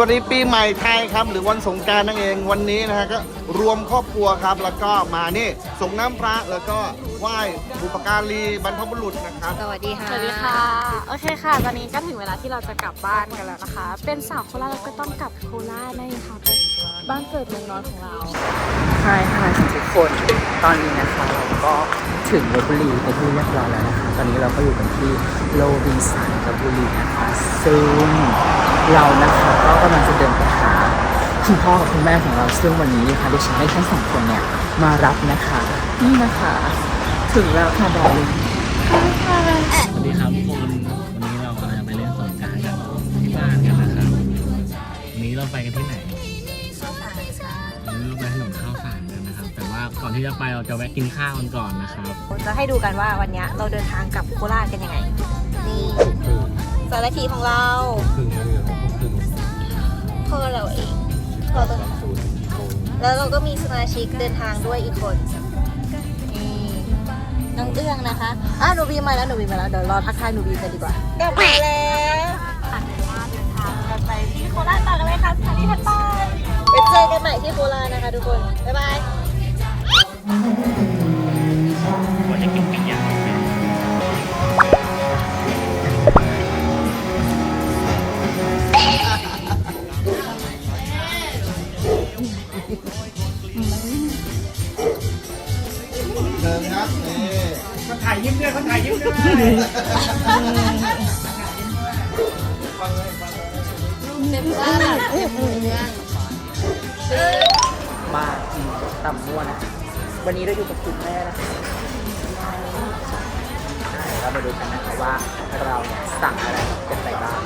วัสดีปีใหม่ไทยครับ หรือวันสงกรารนั่นเองวันนี้นะฮะก็รวมครอบครัวครับ แล้วก็มานี่ส่งน้ำพระแล้วก็ไหว้บุปการีบรรพบุรุษนะครับ สวัสดีค่ะ สวัสดีค่ะ โอเคค่ะ ตอนนี้ก็ถึงเวลาที่เราจะกลับบ้านกันแล้วนะคะ เป็นสาวโคราชเราก็ต้องกลับโคราชนั่นเองค่ะไปบ้านเกิดเมืองนอนของเราใช่ค่ะทุกคนตอนนี้นะคะเราก็ถึงลบบุรีเป็นที่เรียบร้อยแล้วนะคะ ตอนนี้เราก็อยู่กันที่โลบินสันลบบุรีนะคะซึ่ง เรานะคะก็กำลังจะเดินไปหาคุณพ่อกับคุณแม่ของเราซึ่งวันนี้นะคะดิฉันให้ทั้งสองคนเนี่ยมารับนะคะ นี่นะคะ ถึงแล้วค่ะดาริงสวัสดีครับทุกคนวันนี้เรากำลังจะไปเล่นสงกรารกันที่บ้านกันนะครับวันนี้เราไปกันที่ไหนวันนี้เราไปถนนข้าวสารกันนะครับ แต่ว่าก่อนที่จะไปเราจะแวะกินข้าวกันก่อนนะครับจะให้ดูกันว่าวันเนี้ยเราเดินทางกลับโคราชกันยังไง นี่สารทีของเราครึ่งเรือของครึ่ง พ่อเราเองพ่อตัวนั้นแล้วเราก็มีสมาชิกเดินทางด้วยอีกคนนี่น้องเอื้องนะคะอะหนูบีมาแล้วหนูบีมาแล้วเดี๋ยวรอทักทายหนูบีกันดีกว่ากลับมาแล้วกันไปที่โคราชต่อกันเลยค่ะสถานีถัดไปไปเจอกันใหม่ที่โคราชนะคะทุกคนบ๊ายบาย เต็มบ้านมากินตำม่วนะวันนี้เราอยู่กับคุณแม่นะคะเรามาดูกันนะคะว่าเราเนี่ยสั่งอะไรกันไปบ้าง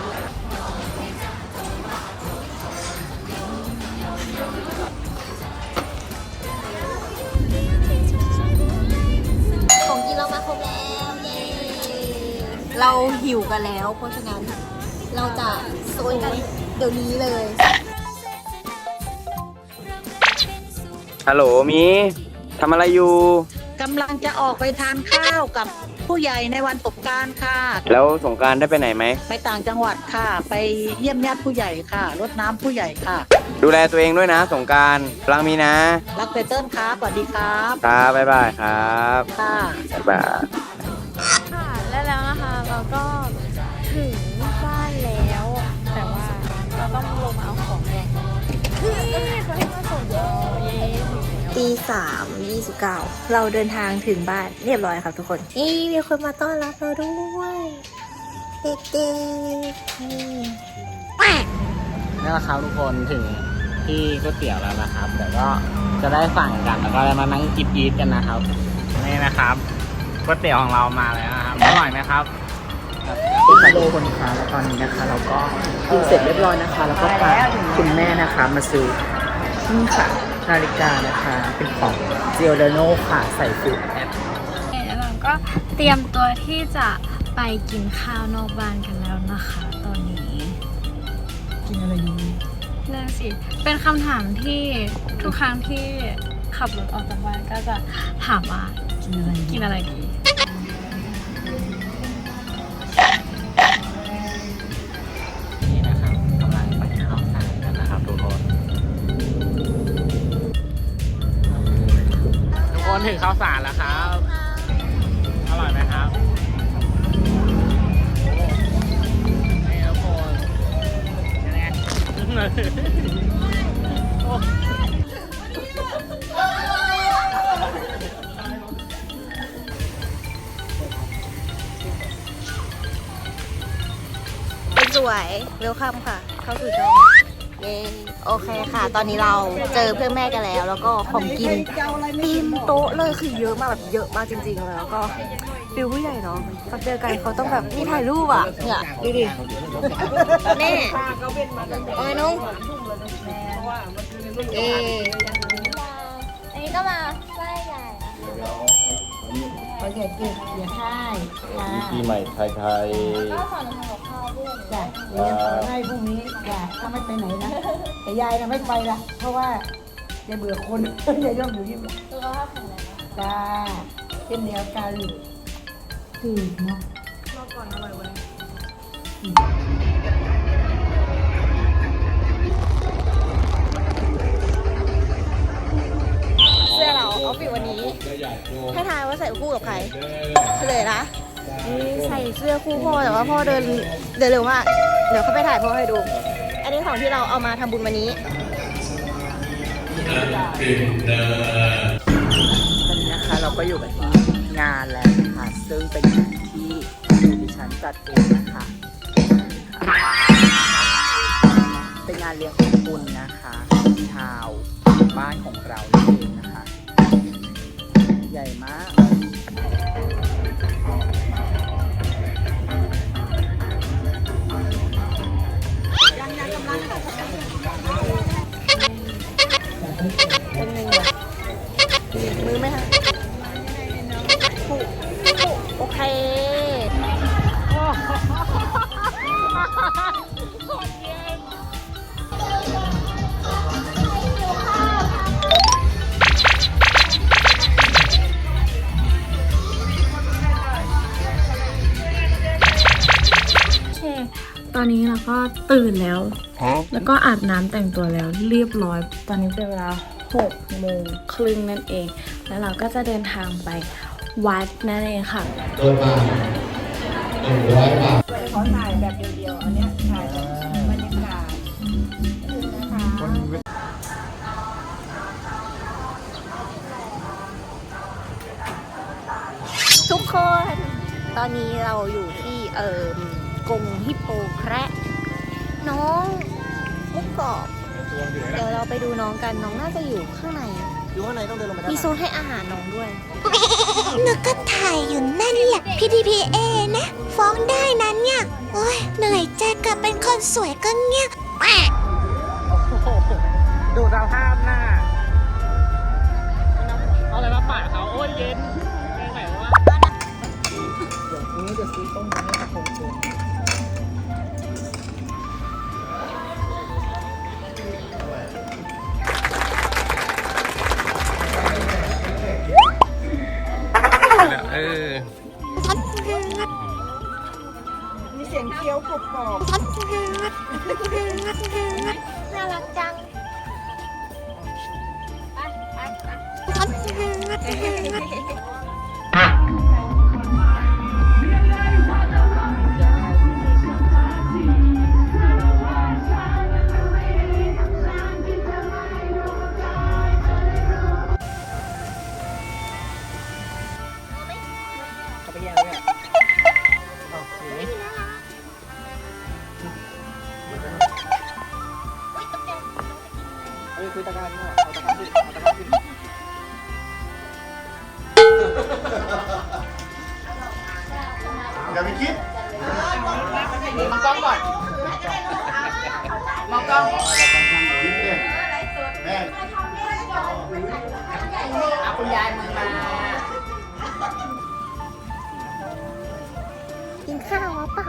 ของกินเรามาครบแล้วเย้เราหิวกันแล้ว เพราะฉะนั้นเราจะโซยกัน ดี๋ยวนี้เลย ฮัลโหลมีทำอะไรอยู่ กำลังจะออกไปทานข้าวกับผู้ใหญ่ในวันสงกรารค่ะ แล้วสงกรารได้ไปไหนไหม ไปต่างจังหวัดค่ะ ไปเยี่ยมญาติผู้ใหญ่ค่ะรดน้ำผู้ใหญ่ค่ะ ดูแลตัวเองด้วยนะ สงกรารพลังมีนะ รักเตเติ้ลครับสวัสดีครับครับบ๊ายบายครับค่ะ บ๊ายบาย ค่ะและแล้วนะคะเราก็ ตีสามยี่สิบเก้าเราเดินทางถึงบ้านเรียบร้อยครับทุกคน นี่มีคนมาต้อนรับเราด้วยเด็กๆนี่นี่แหละครับทุกคนถึงที่ก๋วยเตี๋ยวแล้วนะครับเดี๋ยวก็จะได้สั่งกันแล้วก็ได้มานั่งกินอีทกันนะครับนี่นะครับก๋วยเตี๋ยวของเรามาแล้วนะครับอร่อยไหมครับคุณพะโลคนค่ะแล้วตอนนี้นะคะ เราก็กินเสร็จเรียบร้อยนะคะ แล้วก็พาคุณแม่นะคะมาซื้อนี่ค่ะ นาฬิกานะคะ เป็นของเจียร์โนค่ะ ใส่ฟูดแอปแล้วเราก็เตรียมตัวที่จะไปกินข้าวนอกบ้านกันแล้วนะคะ ตอนนี้ กินอะไรดีนั่นสิ เป็นคำถามที่ทุกครั้งที่ขับรถออกจากบ้านก็จะถามว่ากินอะไรดีกินอะไรดี ถึงข้าวสารแล้วครับ อร่อยไหมครับนี่ทุกคนยังไงโอ้เป็นสวย เวลคัมค่ะ เข้าสู่ช่อง เย้โอเคค่ะ ตอนนี้เราเจอเพื่อนแม่กันแล้ว แล้วก็ของกินเต็มโต๊ะเลยคือเยอะมากแบบเยอะมากจริงๆแล้วก็ฟิลผู้ใหญ่เนาะเขาเจอกันเขาต้องแบบนี่ถ่ายรูปอะเนี่ยดูดิแน่โอ้ยน้องเออันนี้ก็มาไส้ใหญ่โอเคเก็บอย่าให้ค่ะปีใหม่ไทย จ้ะเดี๋ยวจะอให้พรุ่งนี้จ้ะถ้าไม่ไปไหนนะ แต่ยายนะไม่ไปละเพราะว่าจะเบื่อคนจะยย่อมอยู่ที่บ้านขภาแข็งแรงนะจ้าเช่นเดียวกันถือเนาะ รอก่อนอร่อยเว้เสื้อเราเอาปิดวันนี้ ให้ทายว่าใส่คู่กับใครเฉลยนะ ใส่เสื้อคู่พ่อแต่ว่าพ่อเดินเดินเร็วมากเดี๋ยวเขาไปถ่ายพ่อให้ดู อันนี้ของที่เราเอามาทำบุญวันนี้ ตอนนี้นะคะเราก็อยู่กันที่งานแล้วนะคะซึ่งเป็นงานที่ดิฉันจัดเองนะคะเป็นงานเลี้ยงของคุณนะคะชาวบ้านของเรานั่นเองนะคะ ใหญ่มาก อนนี้เราก็ตื่นแล้ว แล้วก็อาบน้ำแต่งตัวแล้วเรียบร้อย ตอนนี้เป็นเวลา6โมงครึ่งนั่นเอง แล้วเราก็จะเดินทางไปวัดนั่นเองค่ะขอถ่ายแบบเดียวๆอันเนี้ยถ่ายบรรยากาศนะคะทุกคน ตอนนี้เราอยู่ที่เอ่อ กรงฮิปโปแคระน้องมุกกรอบเดี๋ยวเราไปดูน้องกันน้องน่าจะอยู่ข้างใน อยู่ข้างในต้องเดินลงไปด้านมีหโซลังนให้อาหารน้องด้วยหนูก็ถ่ายอยู่นั่นแหละ PDPA นะ ฟ้องได้นั้นเนี่ยโอ้ยเหนื่อยใจเกิดเป็นคนสวยก็เงี้ยแหม่ดูสภาพหน้าเอาอะไรมาปาดเขาโอ้ยเย็นไม่ไหววะเดี๋ยวพรุ่งนี้จะซื้อต้มมาให้กับคง เชนเออมีเสียงเคี้ยวกรุบกรอบน่ารักจังเขา เฮ้ยคุยตะการนี่เอาตะการขึ้นเอาตะการขึ้นอย่าไปคิดมองกล้องก่อน มองกล้องยิ้มเนี่ยแม่เอาคุณยายมือมา กินข้าวมาเปล่า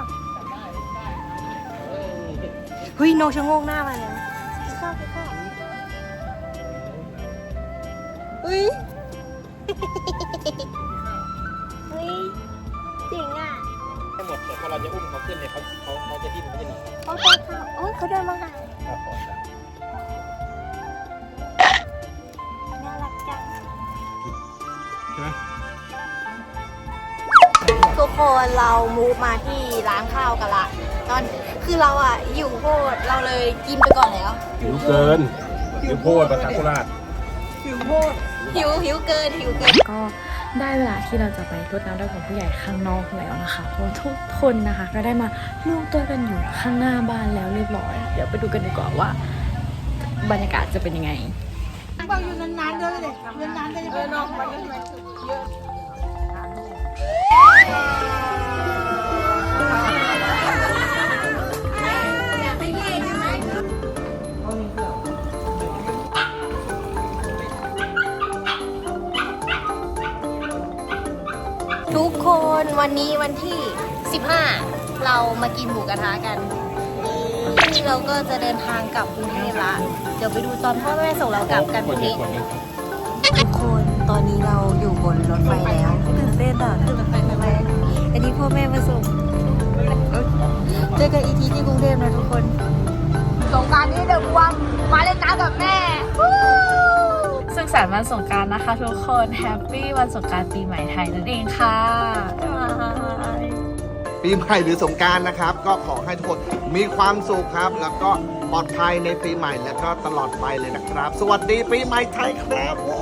เฮ้ยน้องชะโงกหน้ามาแล้วกินข้าวกินข้าว ฮ้ยเฮ้ยเจ๋งอะให้หมดแต่พอเราจะอุ้มเขาขึ้นเนี่ยเขาเขาเขาจะดิ้นเขาจะหนีโอ้ยข้าวโอ้ยเขาเดินมาหาครับผมน่ารักจังใช่ไหมทุกคนเรามูฟมาที่ร้านข้าวกันละตอนคือเราอะอยู่โคตรเราเลยกินไปก่อนแล้ว หิวเกินหิวโพดภาษาโคราช หิวหิวเกินหิวเกินก็ได้เวลาที่เราจะไปรดน้ำดำหัวผู้ใหญ่ข้างนอกแล้วนะคะเพราะว่าทุกคนนะคะ ก็ได้มารวมตัวกันอยู่ข้างหน้าบ้านแล้วเรียบร้อย เดี๋ยวไปดูกันดีกว่าว่า บรรยากาศจะเป็นยังไงบอกอยู่นานๆด้วยเลยนานๆก็จะเป็นนอกมันก็เยอะ วันนี้วันที่ 15 เรามากินหมูกระทะกันนี่เราก็จะเดินทางกลับกรุงเทพละ เดี๋ยวไปดูตอนพ่อแม่ส่งเรากลับกันพรุ่งนี้ทุกคนตอนนี้เราอยู่บนรถไฟแล้วตื่นเต้นอะคือรถไฟแรกอันนี้พ่อแม่มาส่งเจอกันอีกทีที่กรุงเทพนะทุกคนสงการนี้เดี๋ยวบวมมาเล่นน้ำกับแม่สุขสันต์วันสงกรารนะคะทุกคนแฮปปี้วันสงกรารปีใหม่ไทยนั่นเองค่ะบ๊ายปีใหม่หรือสงกรารนะครับ ก็ขอให้ทุกคนมีความสุขครับ แล้วก็ปลอดภัยในปีใหม่แล้วก็ตลอดไปเลยนะครับ สวัสดีปีใหม่ไทยครับโอ้